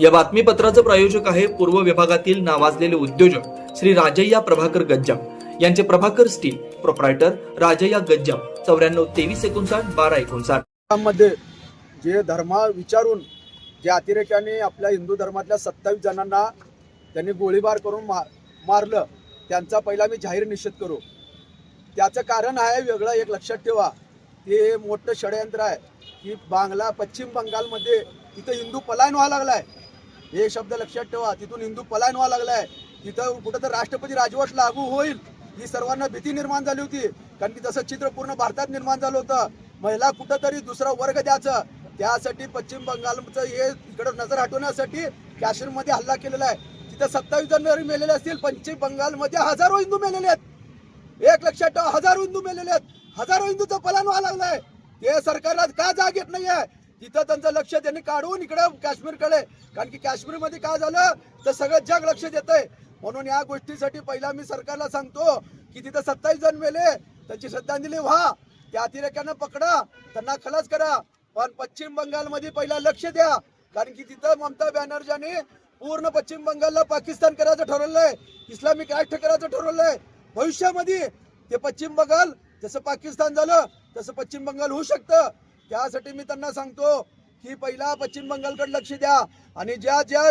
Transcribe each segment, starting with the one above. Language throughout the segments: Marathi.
या बातमीपत्राचं प्रायोजक आहे पूर्व विभागातील नावाजलेले उद्योजक श्री राजय्या प्रभाकर गज्जाम. यांचे प्रभाकर स्टील प्रोप्रायटर राजय्या गज्जाम. चौऱ्याण्णव तेवीस एकोणसाठ बारा एकोणसाठ. मध्ये जे धर्मा विचारून जे अतिरेक्याने आपल्या हिंदू धर्मातल्या सत्तावीस जणांना त्यांनी गोळीबार करून मा मारलं त्यांचा पहिला मी जाहीर निषेध करू. त्याचं कारण आहे वेगळं एक लक्षात ठेवा. ते मोठं षडयंत्र आहे. की बांगला पश्चिम बंगालमध्ये तिथं हिंदू पलायन व्हायला लागलाय. हे शब्द लक्षात ठेवा. तिथून हिंदू पलायन व्हायला लागलाय. तिथं कुठं तर राष्ट्रपती राजवट लागू होईल ही सर्वांना भीती निर्माण झाली होती. कारण की तसं चित्र पूर्ण भारतात निर्माण झालं होतं. महिला कुठंतरी दुसरा वर्ग द्यायचं. त्यासाठी पश्चिम बंगालचं हे इकडं नजर हटवण्यासाठी काश्मीरमध्ये हल्ला केलेला आहे. तिथं सत्तावीस जण जरी मेलेले असतील पश्चिम बंगालमध्ये हजारो हिंदू मेलेले आहेत. एक लक्षात ठेवा हजारो हिंदू मेलेले आहेत. हजारो हिंदूचं पलायन व्हायला लागलंय. ते सरकारला का जाग येत नाहीये? तिथं त्यांचं लक्ष त्यांनी काढून इकडं काश्मीरकडे. कारण की काश्मीरमध्ये काय झालं? तर सगळं जग लक्ष देत म्हणून या गोष्टीसाठी पहिला मी सरकारला सांगतो की तिथं सत्तावीस जण मेले त्यांची श्रद्धांजली व्हा. त्या अतिरेक्यांना पकडा त्यांना खलास करा. पण पश्चिम बंगालमध्ये पहिला लक्ष द्या. कारण की तिथं ममता बॅनर्जीने पूर्ण पश्चिम बंगालला पाकिस्तान करायचं ठरवलंय. इस्लामिक राष्ट्र करायचं ठरवलंय. भविष्यामध्ये ते पश्चिम बंगाल जसं पाकिस्तान झालं तसं पश्चिम बंगाल होऊ शकतं. त्यासाठी मी त्यांना सांगतो की पहिला पश्चिम बंगालकडे लक्ष द्या. आणि ज्या ज्या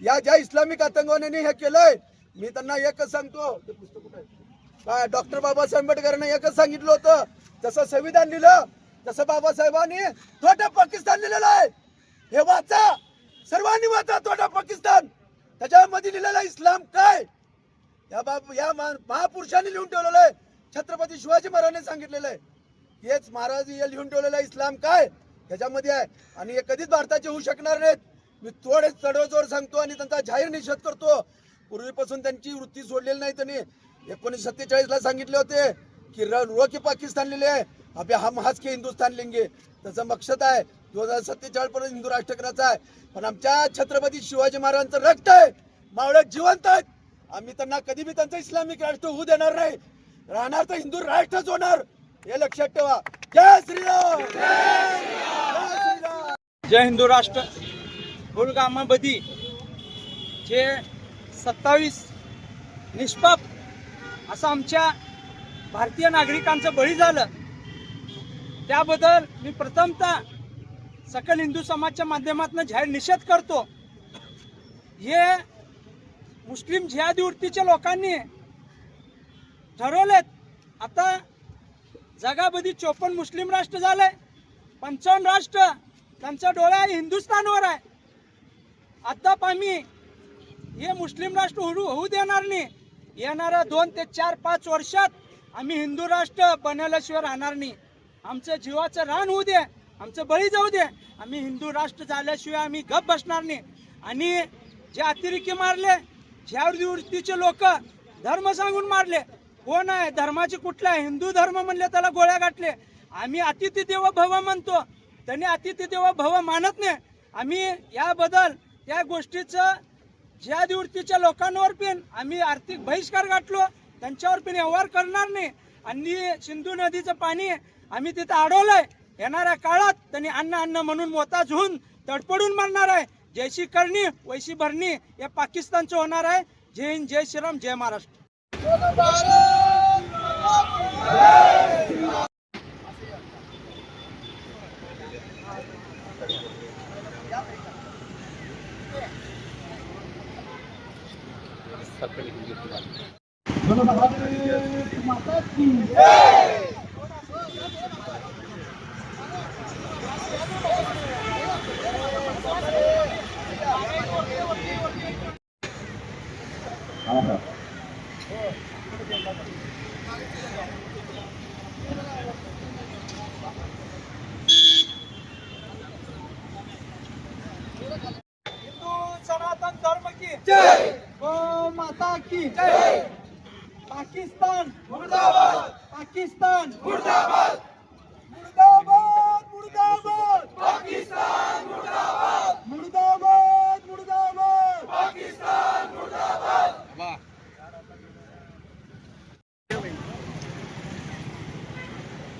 या ज्या इस्लामिक आतंकवाद्यांनी हे केलंय मी त्यांना एकच सांगतो. काय डॉक्टर बाबासाहेब आंबेडकरांना एकच सांगितलं होतं. जसं संविधान लिहिलं तसं बाबासाहेबांनी थोडं पाकिस्तान लिहिलेलं आहे. हे वाचा. सर्वांनी वाचा थोडा पाकिस्तान. त्याच्यामध्ये लिहिलेलं आहे इस्लाम काय? या बाब या महापुरुषांनी लिहून ठेवलेलं आहे. छत्रपती शिवाजी महाराजांनी सांगितलेलं आहे. हेच महाराज हे लिहून ठेवलेलं आहे इस्लाम काय? ह्याच्यामध्ये आहे. आणि हे कधीच भारताचे होऊ शकणार नाहीत. मी थोडे चढवजोर सांगतो आणि त्यांचा जाहीर निषेध करतो. पूर्वीपासून त्यांची वृत्ती सोडलेली नाही त्यांनी. एकोणीसशे सत्तेचाळीसला सांगितले होते की र रो पाकिस्तान लिहिले आहे. अभे हम हाच के हिंदुस्थान लिंगे. त्याचं मकसद आहे दोन हजार सत्तेचाळीस पर्यंत हिंदू राष्ट्र करायचा आहे. पण आमच्या छत्रपती शिवाजी महाराजांचं रक्त आहे. मावळ्यात जिवंत आहेत. आम्ही त्यांना कधी बी त्यांचं इस्लामिक राष्ट्र होऊ देणार नाही. राहणार तर हिंदू राष्ट्रच होणार. हे लक्षात ठेवा. जय श्रीराम! जय हिंदू राष्ट्र. पुलगामामध्ये जे सत्तावीस निष्पाप असं आमच्या भारतीय नागरिकांचं बळी झालं. त्याबद्दल मी प्रथमतः सकल हिंदू समाजच्या माध्यमातून जाहीर निषेध करतो. हे मुस्लिम जिहादी वृत्तीच्या लोकांनी ठरवलेत. आता जगामध्ये चोपन्न मुस्लिम राष्ट्र झाले पंचावन्न राष्ट्र त्यांचा डोळा हिंदुस्थानवर आहे. आता आम्ही हे मुस्लिम राष्ट्र होऊ होऊ देणार नाही. येणाऱ्या दोन ते चार पाच वर्षात आम्ही हिंदू राष्ट्र बनवल्याशिवाय राहणार नाही. आमचं जीवाचं रान होऊ दे आमचं बळी जाऊ दे. आम्ही हिंदू राष्ट्र झाल्याशिवाय आम्ही गप बसणार नाही. आणि जे अतिरेकी मारले ज्या वृत्तीचे लोक धर्म सांगून मारले हो कोण आहे धर्माचे कुठला आहे हिंदू धर्म म्हणले त्याला गोळ्या गाठले आम्ही अतिथी देव भव म्हणतो. त्यांनी अतिथी देव भव मानत नाही. आम्ही याबद्दल त्या गोष्टीचं ज्या निवृत्तीच्या लोकांवर पण आम्ही आर्थिक बहिष्कार गाठलो त्यांच्यावर पण व्यवहार करणार नाही. आणि सिंधू नदीचं पाणी आम्ही तिथं अडवलंय. येणाऱ्या काळात त्यांनी अन्न अन्न म्हणून मोताज होऊन तडपडून मारणार आहे. जैशी करणी वैशी भरणी या पाकिस्तानचं होणार आहे. जय हिंद जय श्रीराम जय Maharashtra. Dona Barroca, matar aqui! Hindu सनातन धर्म की जय। गो माता की जय। पाकिस्तान मुर्दाबाद। पाकिस्तान मुर्दाबाद मुर्दाबाद।